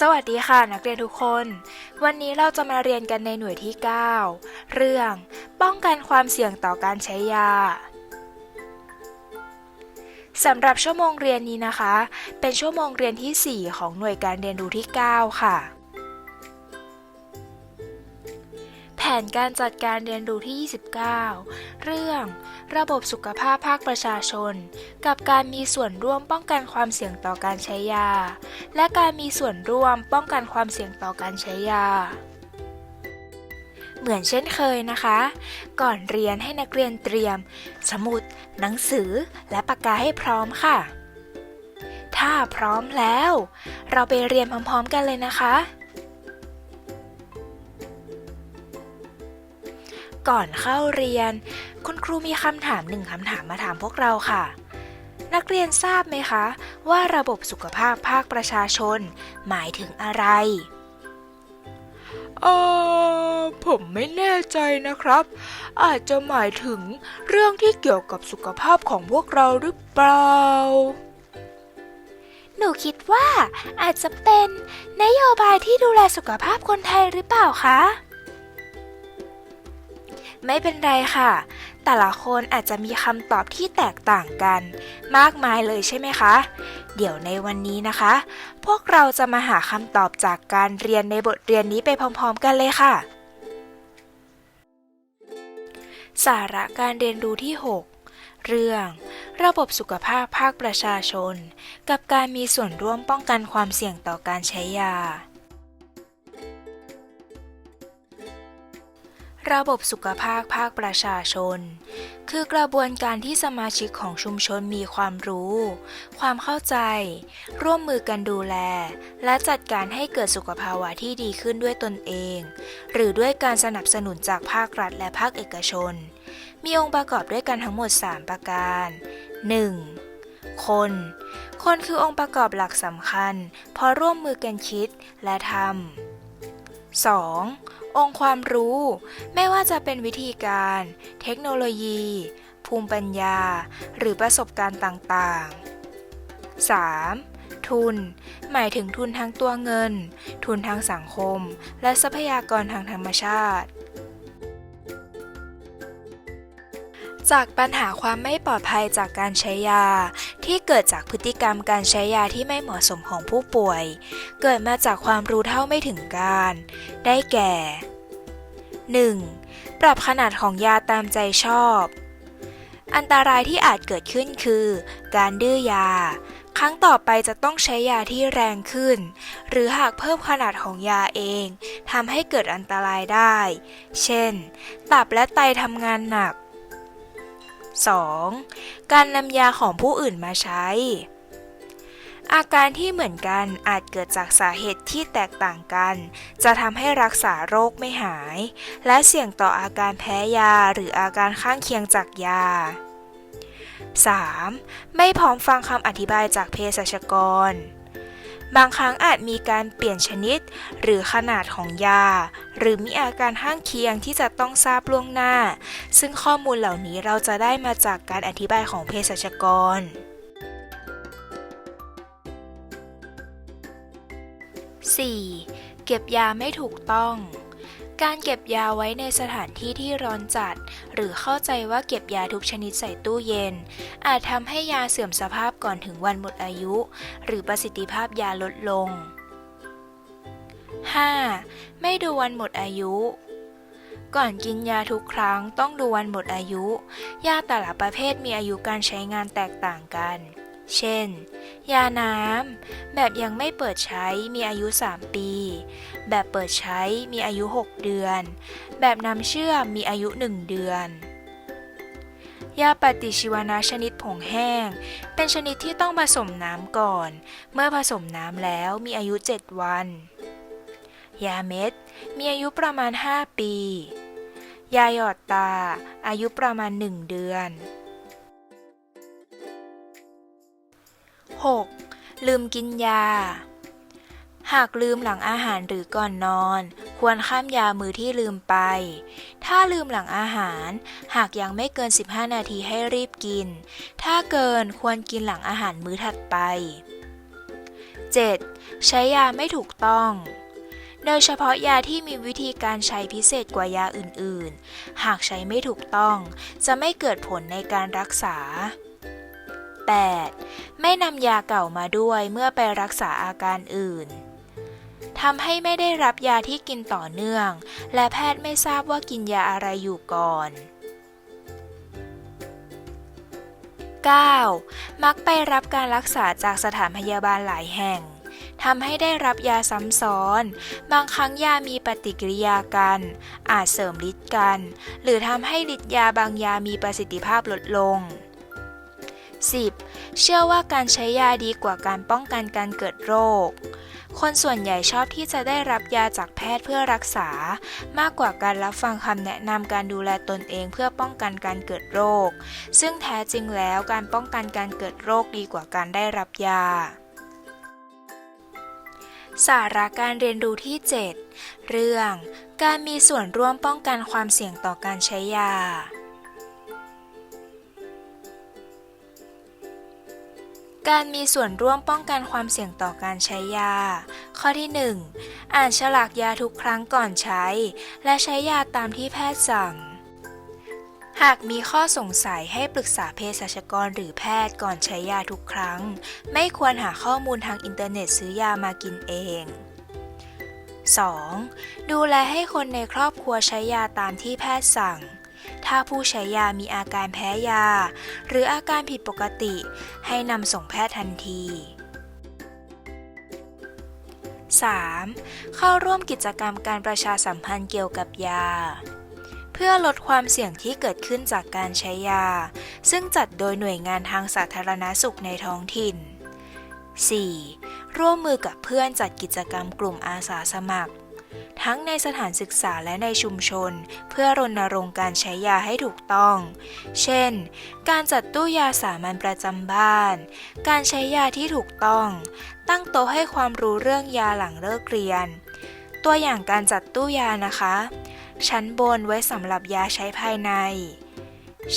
สวัสดีค่ะนักเรียนทุกคน วันนี้เราจะมาเรียนกันในหน่วยที่ 9 เรื่อง ป้องกันความเสี่ยงต่อการใช้ยาสำหรับชั่วโมงเรียนนี้นะคะ เป็นชั่วโมงเรียนที่ 4 ของหน่วยการเรียนรู้ที่ 9 ค่ะ นการจัดการเรียนรู้ที่ 29 เรื่อง ระบบสุขภาพภาคประชาชน กับการมีส่วนร่วมป้องกันความเสี่ยงต่อการใช้ยา และการมีส่วนร่วมป้องกันความเสี่ยงต่อการใช้ยาเหมือนเช่นเคยนะคะ ก่อนเรียนให้นักเรียนเตรียม สมุด หนังสือ และปากกาให้พร้อมค่ะ ถ้าพร้อมแล้ว เราไปเรียนพร้อมๆกันเลยนะคะ ก่อนเข้าเรียน คุณครูมีคำถามหนึ่งคำถามมาถามพวกเราค่ะ นักเรียนทราบไหมคะ ว่าระบบสุขภาพภาคประชาชน หมายถึงอะไรเออผมไม่แน่ใจนะครับ อาจจะหมายถึงเรื่องที่เกี่ยวกับสุขภาพของพวกเราหรือเปล่า หนูคิดว่าอาจจะเป็นนโยบายที่ดูแลสุขภาพคนไทยหรือเปล่าคะ ไม่เป็นไรค่ะ แต่ละคนอาจจะมีคำตอบที่แตกต่างกัน มากมายเลยใช่ไหมคะ เดี๋ยวในวันนี้นะคะ พวกเราจะมาหาคำตอบจากการเรียนในบทเรียนนี้ไปพร้อม ๆ กันเลยค่ะ สาระการเรียนรู้ที่ 6 เรื่องระบบสุขภาพภาคประชาชน กับการมีส่วนร่วมป้องกันความเสี่ยงต่อการใช้ยา ระบบสุขภาพภาคประชาชน คือกระบวนการที่สมาชิกของชุมชนมีความรู้ ความเข้าใจ ร่วมมือกันดูแล และจัดการให้เกิดสุขภาวะที่ดีขึ้นด้วยตนเอง หรือด้วยการสนับสนุนจากภาครัฐและภาคเอกชน มีองค์ประกอบด้วยกันทั้งหมด 3 ประการ 1. คน คนคือองค์ประกอบหลักสำคัญ พอร่วมมือกันคิดและทำ 2. องค์ความรู้ ไม่ว่าจะเป็นวิธีการ เทคโนโลยี ภูมิปัญญา หรือประสบการณ์ต่างๆ 3. ทุน หมายถึงทุนทั้งตัวเงิน ทุนทางสังคม และทรัพยากรทางธรรมชาติ จากปัญหาความไม่ปลอดภัยจากการใช้ยา ที่เกิดจากพฤติกรรมการใช้ยาที่ไม่เหมาะสมของผู้ป่วย เกิดมาจากความรู้เท่าไม่ถึงการ ได้แก่ 1. ปรับขนาดของยาตามใจชอบ อันตรายที่อาจเกิดขึ้นคือ การดื้อยา ครั้งต่อไปจะต้องใช้ยาที่แรงขึ้น หรือหากเพิ่มขนาดของยาเองทำให้เกิดอันตรายได้ เช่น ตับและไตทำงานหนัก 2. การนำยาของผู้อื่นมาใช้ อาการที่เหมือนกันอาจเกิดจากสาเหตุที่แตกต่างกัน จะทำให้รักษาโรคไม่หาย และเสี่ยงต่ออาการแพ้ยาหรืออาการข้างเคียงจากยา 3. ไม่พร้อมฟังคำอธิบายจากเภสัชกร บางครั้งอาจมีการเปลี่ยนชนิด หรือขนาดของยา หรือมีอาการห้างเคียงที่จะต้องทราบล่วงหน้า ซึ่งข้อมูลเหล่านี้เราจะได้มาจากการอธิบายของเภสัชกร 4. เก็บยาไม่ถูกต้อง การเก็บยาไว้ในสถานที่ที่ร้อนจัด หรือเข้าใจว่าเก็บยาทุกชนิดใส่ตู้เย็น อาจทำให้ยาเสื่อมสภาพก่อนถึงวันหมดอายุ หรือประสิทธิภาพยาลดลง 5. ไม่ดูวันหมดอายุ ก่อนกินยาทุกครั้งต้องดูวันหมดอายุ ยาแต่ละประเภทมีอายุการใช้งานแตกต่างกัน เช่น ยาน้ำ แบบยังไม่เปิดใช้มีอายุ 3 ปี แบบเปิดใช้มีอายุ 6 เดือน แบบน้ำเชื่อมมีอายุ 1 เดือน ยาปฏิชีวนะชนิดผงแห้ง เป็นชนิดที่ต้องผสมน้ำก่อน เมื่อผสมน้ำแล้วมีอายุ 7 วัน ยาเม็ด มีอายุประมาณ 5 ปี ยาหยอดตา อายุประมาณ 1 เดือน 6. ลืมกินยา หากลืมหลังอาหารหรือก่อนนอน ควรข้ามยามือที่ลืมไป ถ้าลืมหลังอาหาร หากยังไม่เกิน 15 นาทีให้รีบกิน ถ้าเกินควรกินหลังอาหารมื้อถัดไป 7. ใช้ยาไม่ถูกต้องโดยเฉพาะยาที่มีวิธีการใช้พิเศษกว่ายาอื่นๆ หากใช้ไม่ถูกต้อง จะไม่เกิดผลในการรักษา 8. ไม่นำยาเก่ามาด้วยเมื่อไปรักษาอาการอื่นทำให้ไม่ได้รับยาที่กินต่อเนื่อง และแพทย์ไม่ทราบว่ากินยาอะไรอยู่ก่อน 9. มักไปรับการรักษาจากสถานพยาบาลหลายแห่งทำให้ได้รับยาซ้ำซ้อน บางครั้งยามีปฏิกิริยากัน อาจเสริมฤทธิ์กัน หรือทำให้ฤทธิ์ยาบางยามีประสิทธิภาพลดลง 10. เชื่อว่าการใช้ยาดีกว่าการป้องกันการเกิดโรค คนส่วนใหญ่ชอบที่จะได้รับยาจากแพทย์เพื่อรักษา มากกว่าการรับฟังคำแนะนำการดูแลตนเองเพื่อป้องกันการเกิดโรค ซึ่งแท้จริงแล้วการป้องกันการเกิดโรคดีกว่าการได้รับยา สาระการเรียนรู้ที่ 7 เรื่อง การมีส่วนร่วมป้องกันความเสี่ยงต่อการใช้ยา การมีส่วนร่วมป้องกันความเสี่ยงต่อการใช้ยา ข้อที่ 1 อ่านฉลากยาทุกครั้งก่อนใช้ และใช้ยาตามที่แพทย์สั่ง หากมีข้อสงสัยให้ปรึกษาเภสัชกรหรือแพทย์ก่อนใช้ยาทุกครั้ง ไม่ควรหาข้อมูลทางอินเทอร์เน็ตซื้อยามากินเอง 2. ดูแลให้คนในครอบครัวใช้ยาตามที่แพทย์สั่ง ถ้าผู้ใช้ยามีอาการแพ้ยา หรืออาการผิดปกติ ให้นำส่งแพทย์ทันที 3. เข้าร่วมกิจกรรมการประชาสัมพันธ์เกี่ยวกับยา เพื่อลดความเสี่ยงที่เกิดขึ้นจากการใช้ยา ซึ่งจัดโดยหน่วยงานทางสาธารณสุขในท้องถิ่น 4. ร่วมมือกับเพื่อนจัดกิจกรรมกลุ่มอาสาสมัคร ทั้งในสถานศึกษาและในชุมชน เพื่อรณรงค์การใช้ยาให้ถูกต้อง เช่น การจัดตู้ยาสามัญประจำบ้าน การใช้ยาที่ถูกต้อง ตั้งโต๊ะให้ความรู้เรื่องยาหลังเลิกเรียน ตัวอย่างการจัดตู้ยานะคะ ชั้นบนไว้สำหรับยาใช้ภายใน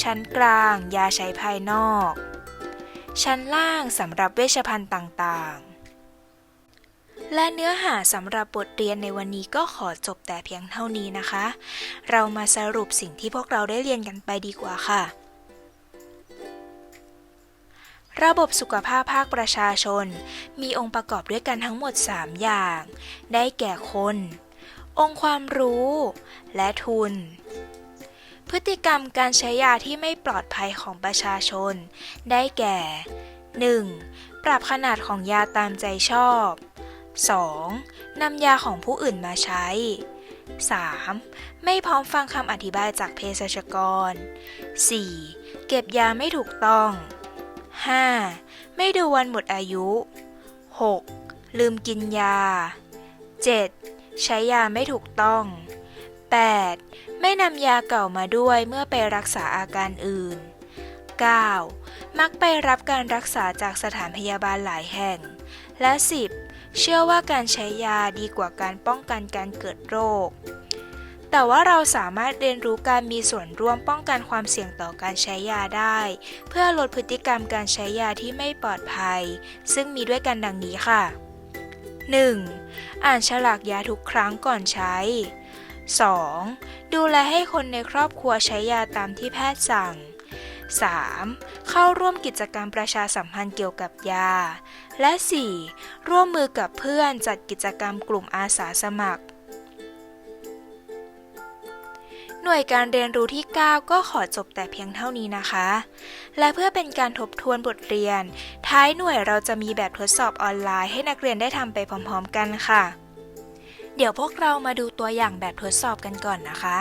ชั้นกลางยาใช้ภายนอก ชั้นล่างสำหรับเวชภัณฑ์ต่างๆ และเนื้อหาสำหรับบทเรียนในวันนี้ก็ขอจบแต่เพียงเท่านี้นะคะ เรามาสรุปสิ่งที่พวกเราได้เรียนกันไปดีกว่าค่ะ ระบบสุขภาพภาคประชาชน มีองค์ประกอบด้วยกันทั้งหมด 3 อย่าง ได้แก่คน องค์ความรู้ และทุน พฤติกรรมการใช้ยาที่ไม่ปลอดภัยของประชาชน ได้แก่ 1. ปรับขนาดของยาตามใจชอบ 2. นำยาของผู้อื่นมาใช้ 3. ไม่พร้อมฟังคำอธิบายจากเภสัชกร 4. เก็บยาไม่ถูกต้อง 5. ไม่ดูวันหมดอายุ 6. ลืมกินยา 7. ใช้ยาไม่ถูกต้อง 8. ไม่นำยาเก่ามาด้วยเมื่อไปรักษาอาการอื่น 9. มักไปรับการรักษาจากสถานพยาบาลหลายแห่ง และ 10. เชื่อว่าการใช้ยาดีกว่าการป้องกันการเกิดโรค แต่ว่าเราสามารถเรียนรู้การมีส่วนร่วมป้องกันความเสี่ยงต่อการใช้ยาได้ เพื่อลดพฤติกรรมการใช้ยาที่ไม่ปลอดภัย ซึ่งมีด้วยกันดังนี้ค่ะ 1. อ่านฉลากยาทุกครั้งก่อนใช้ 2. ดูแลให้คนในครอบครัวใช้ยาตามที่แพทย์สั่ง 3. เข้าร่วมกิจกรรมประชาสัมพันธ์เกี่ยวกับยา และ 4. ร่วมมือกับเพื่อนจัดกิจกรรมกลุ่มอาสาสมัคร หน่วยการเรียนรู้ที่ 9 ก็ขอจบแต่เพียงเท่านี้นะคะ และเพื่อเป็นการทบทวนบทเรียน ท้ายหน่วยเราจะมีแบบทดสอบออนไลน์ให้นักเรียนได้ทำไปพร้อม ๆ กันค่ะ เดี๋ยวพวกเรามาดูตัวอย่างแบบทดสอบกันก่อนนะคะ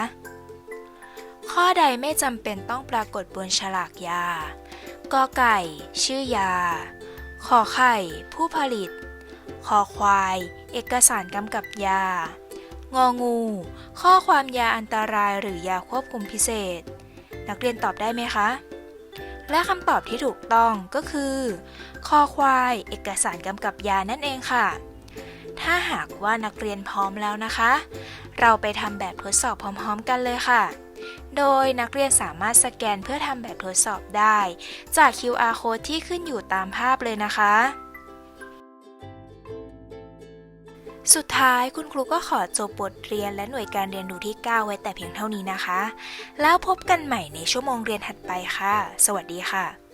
ข้อใดไม่จำเป็นต้องปรากฏบนฉลากยากอไก่ ชื่อยา ขอไข่ ผู้ผลิตคอควาย เอกสารกำกับยา งองู ข้อความยาอันตรายหรือยาควบคุมพิเศษ นักเรียนตอบได้ไหมคะ และคำตอบที่ถูกต้องก็คือคอควาย เอกสารกำกับยานั่นเองค่ะ ถ้าหากว่านักเรียนพร้อมแล้วนะคะ เราไปทำแบบทดสอบพร้อม ๆ กันเลยค่ะ โดยนักเรียนสามารถสแกนเพื่อทำแบบทดสอบได้ จาก QR code ที่ขึ้นอยู่ตามภาพเลยนะคะ สุดท้ายคุณครูก็ขอจบบทเรียนและหน่วยการเรียนรู้ที่ 9 ไว้แต่เพียงเท่านี้นะคะ แล้วพบกันใหม่ในชั่วโมงเรียนถัดไปค่ะ สวัสดีค่ะ